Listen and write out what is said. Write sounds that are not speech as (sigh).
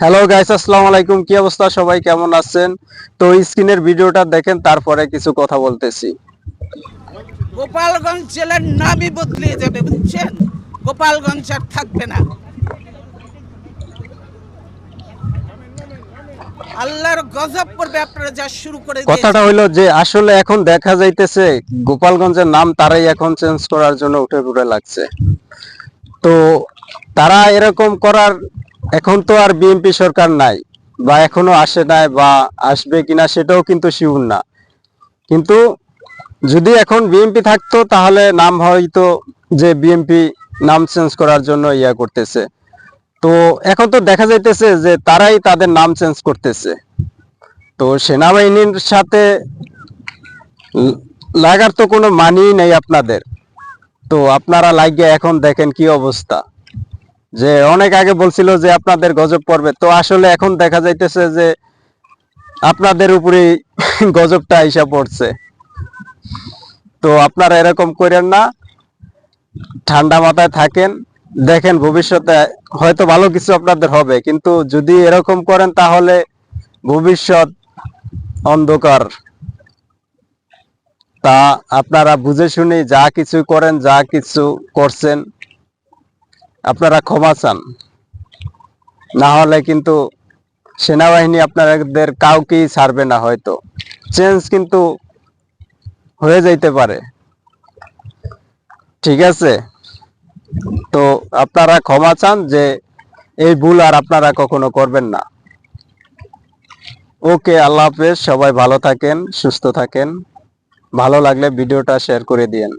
Hello guys আসসালামু আলাইকুম। কি অবস্থা? সবাই কেমন আছেন? তো স্ক্রিনের ভিডিওটা দেখেন তারপরে কিছু কথা বলতেছি। গোপালগঞ্জ জেলার নামই বদলে যাবে বুঝছেন? গোপালগঞ্জ আর থাকবে না। আল্লাহর গজব পড়বে আপনারা যা শুরু করে। কথাটা হইল যে আসলে এখন দেখা যাইতেছে গোপালগঞ্জের নাম তারাই এখন চেঞ্জ করার জন্য উঠে পড়ে লাগছে। তো তারা এরকম করার এখন তো আর বিএনপি সরকার নাই, বা এখনও আসে নাই, বা আসবে কিনা সেটাও কিন্তু শিউর না। কিন্তু যদি এখন বিএনপি থাকতো, তাহলে নাম হয়তো যে বিএনপি নাম চেঞ্জ করার জন্য ইয়া করতেছে। তো এখন তো দেখা যাইতেছে যে তারাই তাদের নাম চেঞ্জ করতেছে। তো সেনাবাহিনীর সাথে লাগার তো কোনো মানেই নেই আপনাদের। তো আপনারা লাগিয়ে এখন দেখেন কি অবস্থা। যে অনেক আগে বলছিল যে আপনাদের গজব পড়বে তো আসলে এখন দেখা যাইতেছে যে আপনাদের উপরে (laughs) গজবটা আইসা পড়ছে। তো আপনারা এরকম করেন না। ঠান্ডা মাথায় থাকেন, দেখেন ভবিষ্যতে হয়তো ভালো কিছু আপনাদের হবে, কিন্তু যদি এরকম করেন তাহলে ভবিষ্যৎ অন্ধকার। তা আপনারা বুঝে শুনে যা কিছু করেন, যা কিছু করছেন আপনারা ক্ষমা চান। না হলে কিন্তু সেনাবাহিনী আপনাদের কাউকেই ছাড়বে না হয়তো। চেঞ্জ কিন্তু হয়ে যাইতে পারে। ঠিক আছে? তো আপনারা ক্ষমা চান যে এই ভুল আর আপনারা কখনো করবেন না। ওকে, আল্লাহ হাফেজ, সবাই ভালো থাকেন, সুস্থ থাকেন। ভালো লাগলে ভিডিওটা শেয়ার করে দিয়েন।